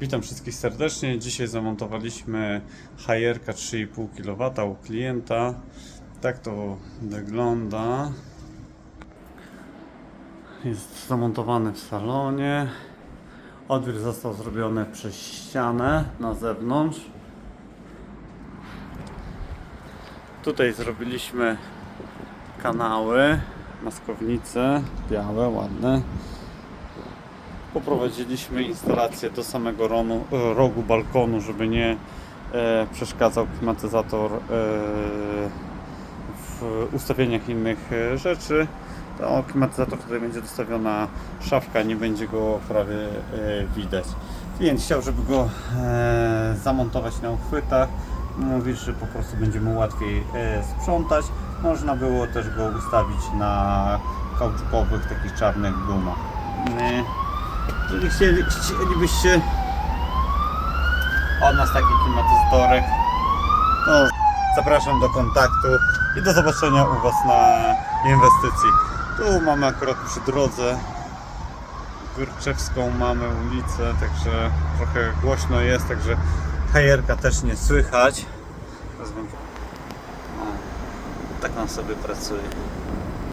Witam wszystkich serdecznie. Dzisiaj zamontowaliśmy hajerka 3,5 kW u klienta. Tak to wygląda. Jest zamontowany w salonie. Odbiór został zrobiony przez ścianę na zewnątrz. Tutaj zrobiliśmy kanały, maskownice, białe, ładne. Poprowadziliśmy instalację do samego ronu, e, rogu balkonu, żeby nie e, przeszkadzał klimatyzator e, w ustawieniach innych e, rzeczy. To klimatyzator tutaj będzie dostawiona szafka, nie będzie go prawie e, widać. Klient chciał, żeby go e, zamontować na uchwytach. Mówi, że po prostu będzie mu łatwiej e, sprzątać. Można było też go ustawić na kauczukowych, takich czarnych gumach. Jeżeli chcieli, chcielibyście od nas taki klimatyzatorek, to zapraszam do kontaktu i do zobaczenia u Was na inwestycji. Tu mamy akurat przy drodze Wyrczewską mamy ulicę, także trochę głośno jest, także hajerka też nie słychać. Tak on sobie pracuje.